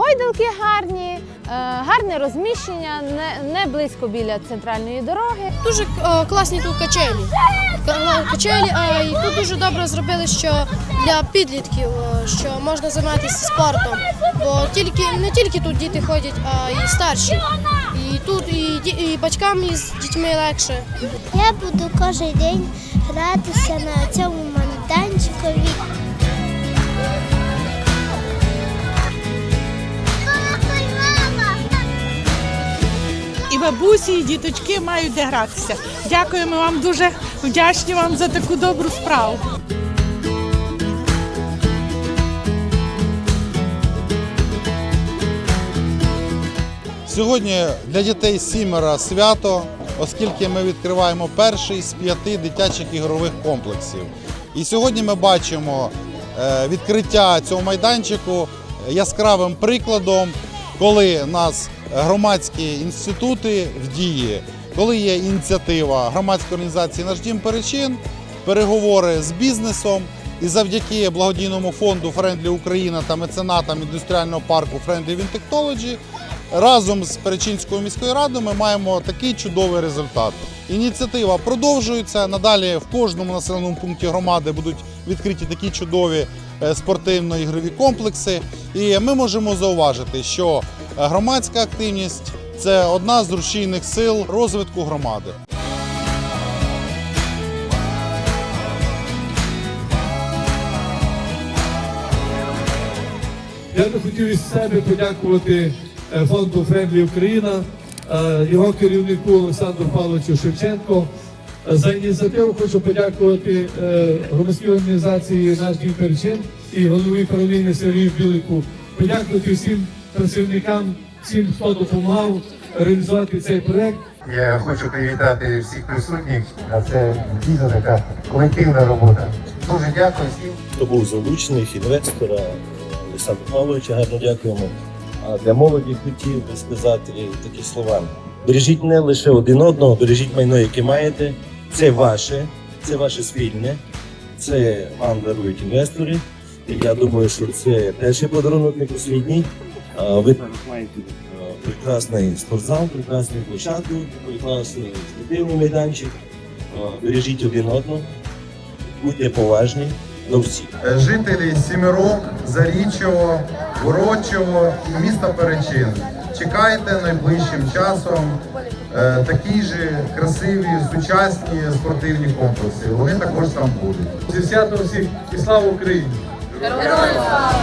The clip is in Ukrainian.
Будинки гарні, е, гарне розміщення, не, не близько біля центральної дороги. Дуже е, класні тут качелі. Качелі, а і тут дуже добре зробили, що для підлітків, е, що можна займатися спортом. Бо тільки не тільки тут діти ходять, а й старші. І тут і, і батькам із дітьми легше. Я буду кожен день гратися на цьому бабусі, і діточки мають де гратися. Дякуємо вам дуже вдячні вам за таку добру справу. Сьогодні для дітей сімера свято, оскільки ми відкриваємо перший з п'яти дитячих ігрових комплексів. І сьогодні ми бачимо е, відкриття цього майданчику яскравим прикладом, коли нас громадські інститути в дії, коли є ініціатива громадської організації Наш дім Перечин, переговори з бізнесом. І завдяки благодійному фонду Friendly Україна та меценатам індустріального парку Wind Technology разом з Перечинською міською радою ми маємо такий чудовий результат. Ініціатива продовжується. Надалі в кожному населеному пункті громади будуть відкриті такі чудові е, спортивно-ігрові комплекси. І ми можемо зауважити, що громадська активність це одна з рушійних сил розвитку громади. Я би хотів із себе подякувати е, фонду Френдлі Україна, е, його керівнику Олександру Павловичу Шевченко. Е, За ініціативу хочу подякувати е, громадській організації Наш дім Перечин і голові правління Сергію Білику. Подякувати всім працівникам, всім, хто допомагав реалізувати цей проект. Я хочу привітати всіх присутніх. А це дійсно така колективна робота. Дуже дякую всім. хто був залучених, інвестора Олександра Павловича, гарно дякуємо. А для молоді хотів би сказати такі слова. Бережіть не лише один одного, бережіть майно, яке маєте. Це ваше, це ваше спільне, це вам дарують інвестори. І я думаю, що це перший подарунок не Ви маєте прекрасний спортзал, прекрасну площадку, прекрасний спортивний майданчик. Бережіть один одного, будьте поважні до всіх. Жителі Сімирок, Заріччього, Ворочого і міста Перечин. Чекайте найближчим часом е, такі ж красиві сучасні спортивні комплекси. Вони також там будуть. Зі святом всіх і слава Україні! Героям слава!